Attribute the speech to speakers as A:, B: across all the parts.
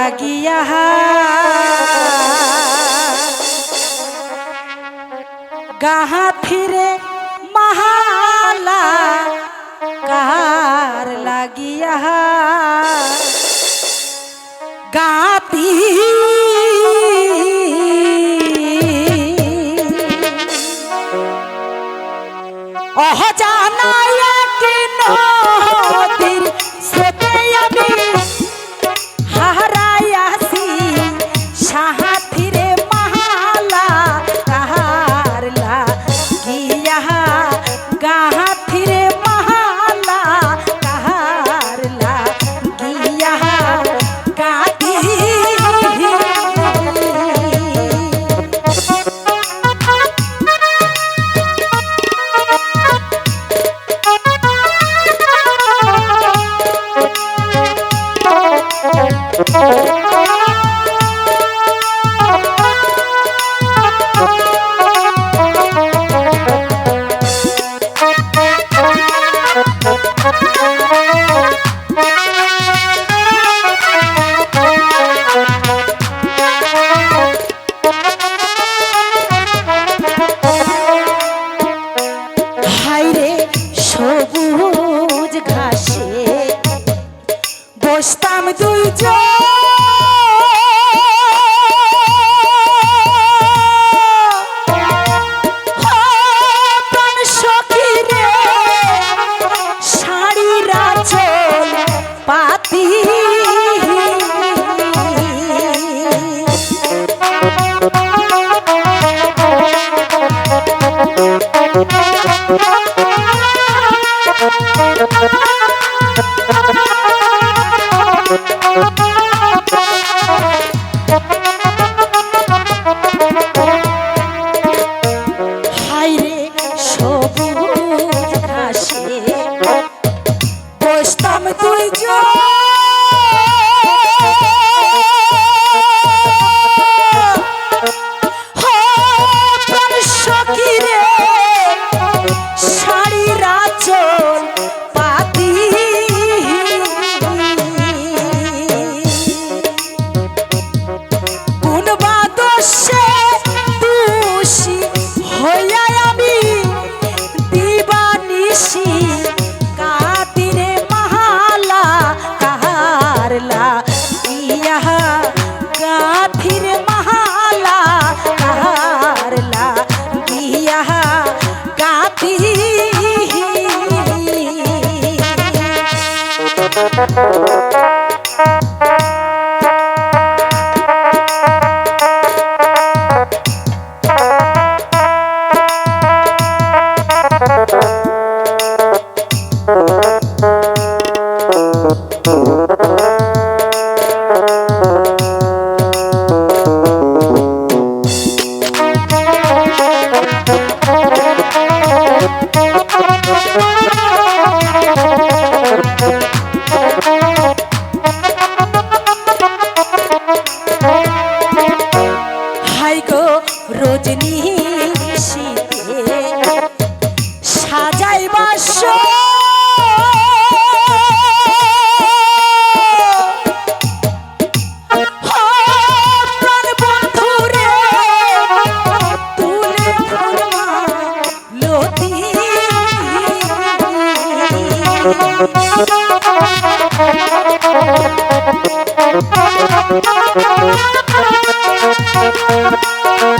A: लगिया। गहा फिरे महाला कार लगिया। गाती। ओह जाना Oh, রজনী শীতে সাজাই বাস Thank you.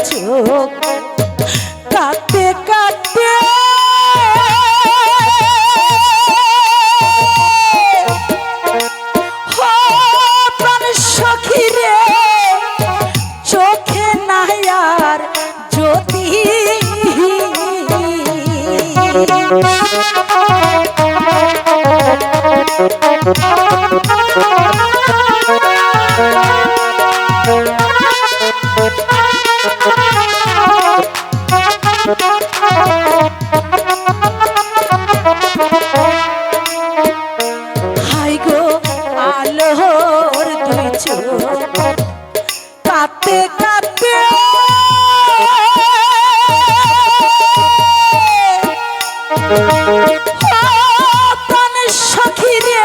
A: চোখ কাঁদতে কাঁদতে হো প্রাণ সখী রে।